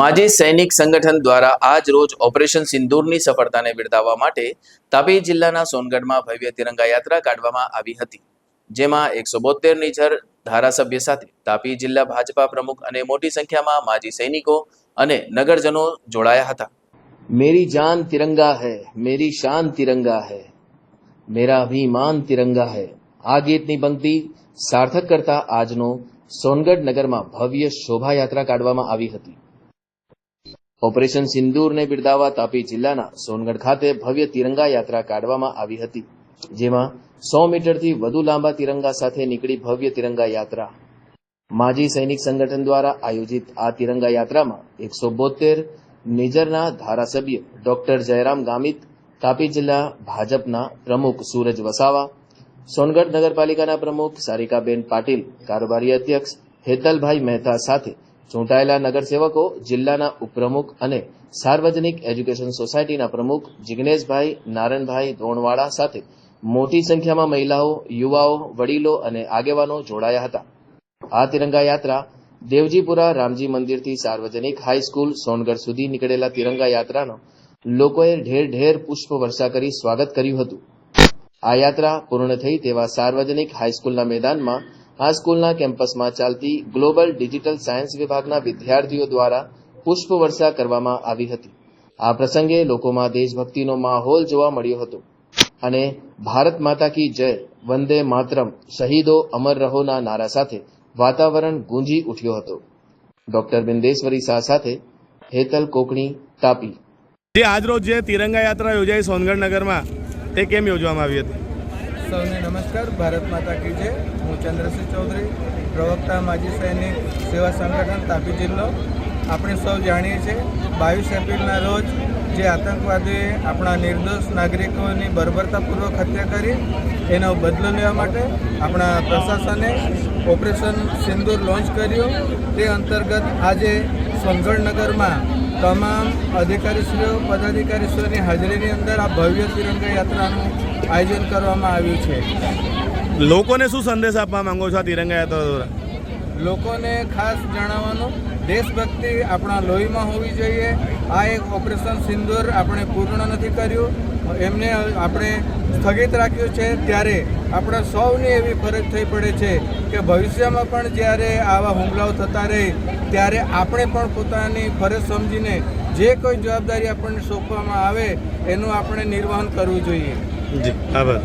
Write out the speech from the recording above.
માજી સૈનિક સંગઠન દ્વારા આજ રોજ ઓપરેશન સિંદૂરની સફળતાને બિરદાવવા માટે તાપી જિલ્લાના સોનગઢમાં ભવ્ય તિરંગા યાત્રા કાઢવામાં આવી હતી, જેમાં એકસો બોતેર નિઝર ધારાસભ્ય સાથે તાપી જિલ્લા ભાજપા પ્રમુખ અને મોટી સંખ્યામાં માજી સૈનિકો અને નગરજનો જોડાયા હતા. મેરી જાન તિરંગા હૈ, મેરી શાન તિરંગા હૈ, મેરા અભિમાન તિરંગા હૈ. આ ગીતની પંક્તિ સાર્થક કરતા આજનો સોનગઢ નગરમાં ભવ્ય શોભાયાત્રા કાઢવામાં આવી હતી. ઓપરેશન સિંદૂરને બિરદાવવા તાપી જિલ્લાના સોનગઢ ખાતે ભવ્ય તિરંગા યાત્રા કાઢવામાં આવી હતી, જેમાં સો મીટરથી વધુ લાંબા તિરંગા સાથે નીકળી ભવ્ય તિરંગા યાત્રા. માજી સૈનિક સંગઠન દ્વારા આયોજિત આ તિરંગા યાત્રામાં એકસો બોતેર નિજરના ધારાસભ્ય ડોક્ટર જયરામ ગામિત, તાપી જિલ્લા ભાજપના પ્રમુખ સૂરજ વસાવા, સોનગઢ નગરપાલિકાના પ્રમુખ સારિકાબેન પાટીલ, કારોબારી અધ્યક્ષ હેતલભાઈ મહેતા સાથે ચૂંટાયેલા નગરસેવકો, જિલ્લાના ઉપપ્રમુખ અને સાર્વજનિક એજ્યુકેશન સોસાયટીના પ્રમુખ જિજ્ઞેશભાઈ નારણભાઈ દોણવાડા સાથે મોટી સંખ્યામાં મહિલાઓ, યુવાઓ, વડીલો અને આગેવાનો જોડાયા હતા. આ તિરંગા યાત્રા દેવજીપુરા રામજી મંદિરથી સાર્વજનિક હાઈસ્કૂલ સોનગઢ સુધી નીકળેલા તિરંગા યાત્રાનો લોકોએ ઢેર ઢેર પુષ્પ વર્ષા કરી સ્વાગત કર્યું હતું. આ યાત્રા પૂર્ણ થઈ તેવા સાર્વજનિક હાઈસ્કૂલના મેદાનમાં આ સ્કૂલના કેમ્પસમાં ચાલતી ગ્લોબલ ડિજિટલ સાયન્સ વિભાગના વિદ્યાર્થીઓ દ્વારા પુષ્પ વર્ષા કરવામાં આવી હતી. આ પ્રસંગે લોકોમાં દેશભક્તિનો માહોલ જોવા મળ્યો હતો. અને ભારત માતા કી જય, વંદે માતરમ, શહીદો અમર રહોના નારા સાથે વાતાવરણ ગુંજી ઉઠ્યો હતો. ડોક્ટર બિંદેશ્વરી શાહ સાથે હેતલ કોકણી, તાપી. જે આજરોજ જે તિરંગા યાત્રા યોજાઈ સોનગઢ નગરમાં, તે કેમ યોજવામાં આવી હતી? સૌને નમસ્કાર. ભારત માતા કી જય. હું ચંદ્રસિંહ ચૌધરી, પ્રવક્તા, માજી સૈનિક, સેવા સંગઠન, તાપી જિલ્લો. આપણે સૌ જાણીએ છીએ, બાવીસ એપ્રિલના રોજ જે આતંકવાદીએ આપણા નિર્દોષ નાગરિકોની બર્બરતાપૂર્વક હત્યા કરી, એનો બદલો લેવા માટે આપણા પ્રશાસને ઓપરેશન સિંદૂર લોન્ચ કર્યું. તે અંતર્ગત આજે સોનગઢ નગરમાં તમામ અધિકારીશ્રીઓ, પદાધિકારીશ્રીઓની હાજરીની અંદર આ ભવ્ય તિરંગા યાત્રાનું આયોજન કરવામાં આવ્યું છે. લોકોને શું સંદેશ આપવા માંગો છો આ તિરંગા યાત્રા દ્વારા? લોકોને ખાસ જણાવવાનું, દેશભક્તિ આપણા લોહીમાં હોવી જોઈએ. આ એક ઓપરેશન સિંદૂર આપણે પૂર્ણ નથી કર્યું. એમને આપણે સ્થગિત રાખ્યું છે. ત્યારે આપણે સૌની એવી ફરજ થઈ પડે છે કે ભવિષ્યમાં પણ જ્યારે આવા હુમલાઓ થતા રહે, ત્યારે આપણે પણ પોતાની ફરજ સમજીને જે કોઈ જવાબદારી આપણને સોંપવામાં આવે, એનું આપણે નિર્વહન કરવું જોઈએ. જી, આભાર.